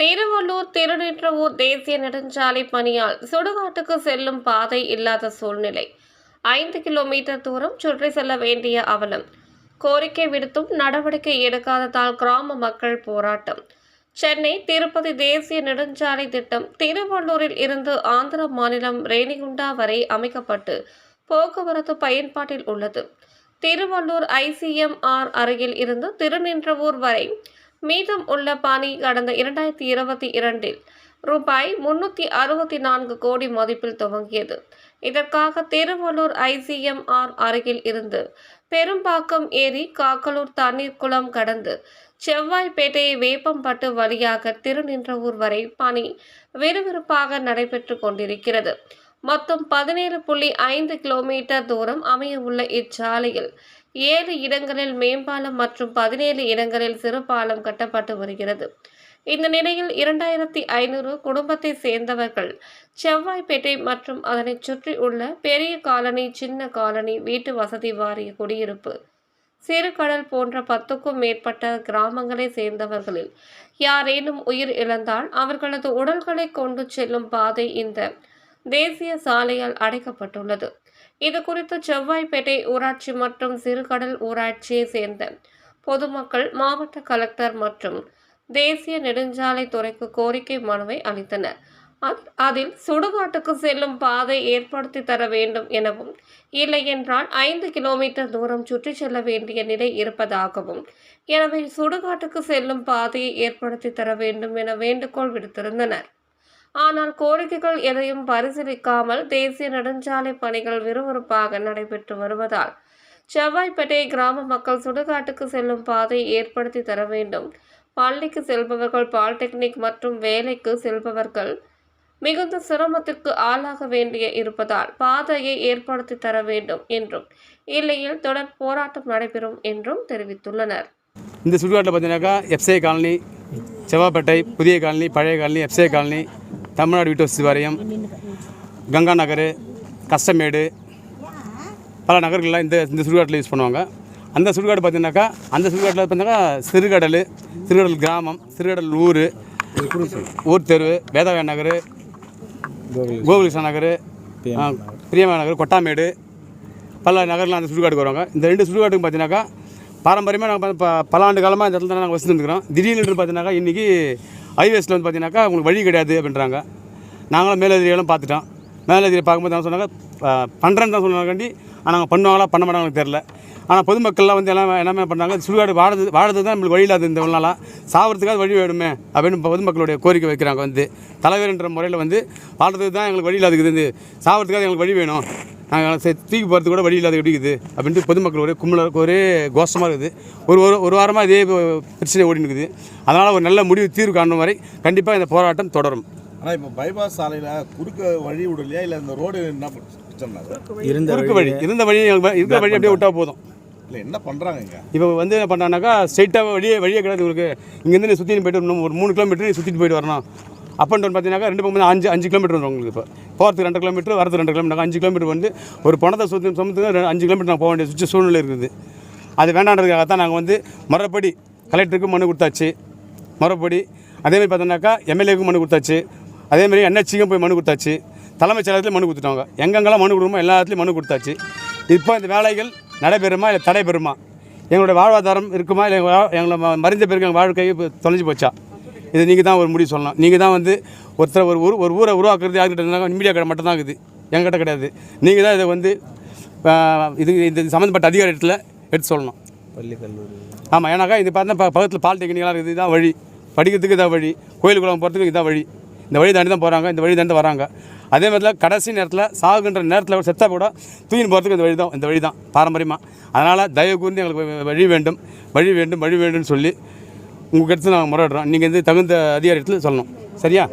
திருவள்ளூர் திருநின்றவூர் தேசிய நெடுஞ்சாலை பணியால் சுடுகாட்டுக்கு செல்லும் பாதை இல்லாத சூழ்நிலை. ஐந்து கிலோமீட்டர் தூரம் சுற்றி செல்ல வேண்டிய அவலம். கோரிக்கை விடுத்தும் நடவடிக்கை எடுக்காததால் கிராம மக்கள் போராட்டம். சென்னை திருப்பதி தேசிய நெடுஞ்சாலை திட்டம் திருவள்ளூரில் இருந்து ஆந்திர மாநிலம் ரேணிகுண்டா வரை அமைக்கப்பட்டு போக்குவரத்து பயன்பாட்டில் உள்ளது. திருவள்ளூர் ஐசிஎம்ஆர் அருகில் இருந்து திருநின்றவூர் வரை மீதம் உள்ள பணி கடந்த இரண்டாயிரத்தி இருபத்தி இரண்டில் ரூபாய் முன்னூற்றி அறுபத்தி நான்கு கோடி மதிப்பில் துவங்கியது. இதற்காக திருவள்ளூர் ஐசிஎம்ஆர் அருகில் இருந்து பெரும்பாக்கம் ஏரி காக்கலூர் தண்ணீர் குளம் கடந்து செவ்வாய்ப்பேட்டை வேப்பம்பட்டு வழியாக திருநின்றவூர் வரை பணி விறுவிறுப்பாக நடைபெற்று கொண்டிருக்கிறது. மொத்தம் பதினேழு புள்ளி ஐந்து கிலோமீட்டர் தூரம் அமையவுள்ள இச்சாலையில் ஏழு இடங்களில் மேம்பாலம் மற்றும் பதினேழு இடங்களில் சிறு பாலம் கட்டப்பட்டு வருகிறது. இந்த நிலையில் இரண்டாயிரத்தி ஐநூறு குடும்பத்தை சேர்ந்தவர்கள் செவ்வாய்ப்பேட்டை மற்றும் அதனைச் சுற்றி உள்ள பெரிய காலனி சின்ன காலனி வீட்டு வசதி வாரிய குடியிருப்பு. சிறுகடல் போன்ற பத்துக்கும் மேற்பட்ட கிராமங்களை சேர்ந்தவர்களில் யாரேனும் உயிர் இழந்தால் அவர்களது உடல்களை கொண்டு செல்லும் பாதை இந்த தேசிய சாலையால் அடைக்கப்பட்டுள்ளது. இது குறித்து செவ்வாய்ப்பேட்டை ஊராட்சி மற்றும் சிறுகடல் ஊராட்சியை சேர்ந்த பொதுமக்கள் மாவட்ட கலெக்டர் மற்றும் தேசிய நெடுஞ்சாலை துறைக்கு கோரிக்கை மனுவை அளித்தனர். அதில் சுடுகாட்டுக்கு செல்லும் பாதை ஏற்படுத்தி தர வேண்டும் எனவும் இல்லை என்றால் ஐந்து கிலோமீட்டர் தூரம் சுற்றி செல்ல வேண்டிய நிலை இருப்பதாகவும் எனவே சுடுகாட்டுக்கு செல்லும் பாதையை ஏற்படுத்தி தர வேண்டும் என வேண்டுகோள் விடுத்திருந்தனர். ஆனால் கோரிக்கைகள் எதையும் பரிசீலிக்காமல் தேசிய நெடுஞ்சாலை பணிகள் விறுவிறுப்பாக நடைபெற்று வருவதால் செவ்வாய்ப்பேட்டை கிராம மக்கள் சுடுகாட்டுக்கு செல்லும் பாதை ஏற்படுத்தி தர வேண்டும். பள்ளிக்கு செல்பவர்கள் பாலிடெக்னிக் மற்றும் வேலைக்கு செல்பவர்கள் மிகுந்த சிரமத்திற்கு ஆளாக வேண்டிய இருப்பதால் பாதையை ஏற்படுத்தி தர வேண்டும் என்றும் இல்லையில் தொடர் போராட்டம் நடைபெறும் என்றும் தெரிவித்துள்ளனர். இந்த சுடுகாட்டில் பார்த்தீங்கன்னாக்கா எஃப்சிஐ காலனி செவ்வாப்பேட்டை புதிய காலனி பழைய காலனி எஃப்சிஐ காலனி தமிழ்நாடு வீட்டு வசதி வாரியம் கங்கா நகர் கஸ்டமேடு பல நகர்கள்லாம் இந்த இந்த சுடுகாட்டில் யூஸ் பண்ணுவாங்க. அந்த சுடுகாடு பார்த்தீங்கன்னாக்கா அந்த சுடுகாட்டில் பார்த்தீங்கன்னா சிறுகடல் சிறுகடல் கிராமம் சிறுகடல் ஊர் ஊர் தெரு வேதவய நகர் கோகுலிஷா நகர் பிரியமா நகர் கொட்டாமேடு பல நகர்லாம் அந்த சுடுகாட்டுக்கு வருவாங்க. இந்த ரெண்டு சுடுகாட்டுக்கு பார்த்தீங்கன்னாக்கா பாரம்பரியமாக நாங்கள் ப பல ஆண்டு காலமாக இந்த இடத்துல நாங்கள் வசிச்சுருக்கிறோம் திடீர்னு பார்த்தீங்கன்னாக்கா இன்றைக்கி ஹைவேஸில் வந்து பார்த்தீங்கன்னாக்கா உங்களுக்கு வழி கிடையாது அப்படின்றாங்க. நாங்களும் மேலதிரியெல்லாம் பார்த்துட்டோம். மேலதிரி பார்க்கும்போது என்ன சொன்னாங்க? பண்ணுறேன்னு தான் சொன்னாங்க ஆனால் நாங்கள் பண்ணுவாங்களா பண்ண மாட்டாங்களா தெரில ஆனால் பொதுமக்கள்லாம் வந்து எல்லாம் எல்லாமே பண்ணாங்க. சுடுகாடு வாழது வாழது தான் நம்மளுக்கு வழி இல்லாத இந்த நாளாக சாவறதுக்காக வழி வேணுமே அப்படின்னு பொதுமக்களுடைய கோரிக்கை வைக்கிறாங்க வந்து. தலைவர்ன்ற முறையில் வந்து வாழ்றதுக்கு தான் எங்களுக்கு வழி இல்லாதுக்குது இந்த சாவறதுக்காக எங்களுக்கு வழி வேணும். நாங்கள் சே- தூக்கி போகிறதுக்கு கூட வழி இல்லாத இருக்குது? அப்படின்ட்டு பொதுமக்கள் ஒரே கும்பலாக ஒரே கோஷமாக இருக்குது. ஒரு ஒரு ஒரு வாரமாக இதே பிரச்சனை ஓடின்னு இருக்குது. அதனால் ஒரு நல்ல முடிவு தீர்வு காணும் வரை கண்டிப்பாக இந்த போராட்டம் தொடரும். ஆனால் இப்போ பைபாஸ் சாலையில் குறுக்க வழி விடலையா? இல்லை இந்த ரோடு என்ன பிரச்சனை இருந்த குறுக்கு வழி இருந்த வழி இருக்கிற வழி அப்படியே விட்டால் போதும். இல்லை என்ன பண்ணுறாங்க இங்கே? இப்போ வந்து என்ன பண்ணானாக்கா ஸ்ட்ரைட்டாக வழியே வழியே கிடையாது உங்களுக்கு. இங்கேருந்து நீ சுற்றிட்டு போயிட்டு இன்னும் ஒரு மூணு கிலோமீட்டர் நீ சுற்றிட்டு போயிட்டு வரணும். அப் அண்ட் டவுன் பார்த்தீங்கன்னா ரெண்டு பக்கம் அஞ்சு அஞ்சு கிலோமீட்டர் வரும் உங்களுக்கு இப்போ. போகிறதுக்கு ரெண்டு கிலோமீட்டர் வரது ரெண்டு கிலோமீட்டர் அஞ்சு கிலோமீட்டர் வந்து ஒரு பணத்தை சுற்றி சுமத்துக்கு அஞ்சு கிலோமீட்டர் நான் போக வேண்டிய சுற்றி சூழ்நிலை இருக்குது. அது வேண்டான்றதுக்காக தான் நாங்கள் வந்து மறுபடி கலெக்டருக்கு மனு கொடுத்தாச்சு. மறுபடி அதேமாதிரி பார்த்தோன்னாக்கா எம்எல்ஏக்கும் மனு கொடுத்தாச்சு. அதேமாதிரி என்ஹெச்சிக்கும் போய் மனு கொடுத்தாச்சு. தலைமைச் செயலகத்துலையும் மனு கொடுத்துட்டாங்க. எங்கெங்கெல்லாம் மனு கொடுக்குமோ எல்லா இடத்துலையும் மனு கொடுத்தாச்சு. இப்போ இந்த வேலைகள் நடைபெறுமா இல்லை தடைபெறுமா? எங்களுடைய வாழ்வாதாரம் இருக்குமா? இல்லை வா- எங்களை ம- மறைந்த பிறகு எங்கள் வாழ்க்கை தொலைஞ்சு போச்சா? இது நீங்கள் தான் ஒரு முடிவு சொல்லணும். நீங்கள் தான் வந்து ஒருத்தர் ஒரு ஊர் ஒரு ஊரை உருவாக்குறது இருந்தாங்க மீடியா கடை மட்டும் தான் இருக்குது. எங்கிட்ட கிடையாது. நீங்கள் தான் இதை வந்து இது இது சம்மந்தப்பட்ட அதிகாரத்தில் எடுத்து சொல்லணும். பள்ளி கல்லூரி. ஆமாம் ஏன்னாக்கா இது பார்த்தா ப- பக்கத்தில் பாலிடெக்னிக்கெலாம் இருக்குது இதுதான் வழி. படிக்கிறதுக்கு இதான் வழி. கோயில் குளம் போகிறதுக்கு இதான் வழி. இந்த வழி தாண்டி தான் போகிறாங்க இந்த வழி தாண்டி தான் வராங்க. அதே மாதிரி கடைசி நேரத்தில் சாகுன்ற நேரத்தில் செத்தா கூட தூக்கின்னு போகிறதுக்கு இந்த வழி தான் இந்த வழி தான் பாரம்பரியமாக அதனால் தயவு கூர்ந்து எங்களுக்கு வழி வேண்டும் வழி வேண்டும் வழி வேண்டும்னு சொல்லி உங்களுக்கு எடுத்து நாங்கள் முறையிடுறோம் நீங்கள் வந்து தகுந்த அதிகாரத்தில் சொல்லணும். சரியா?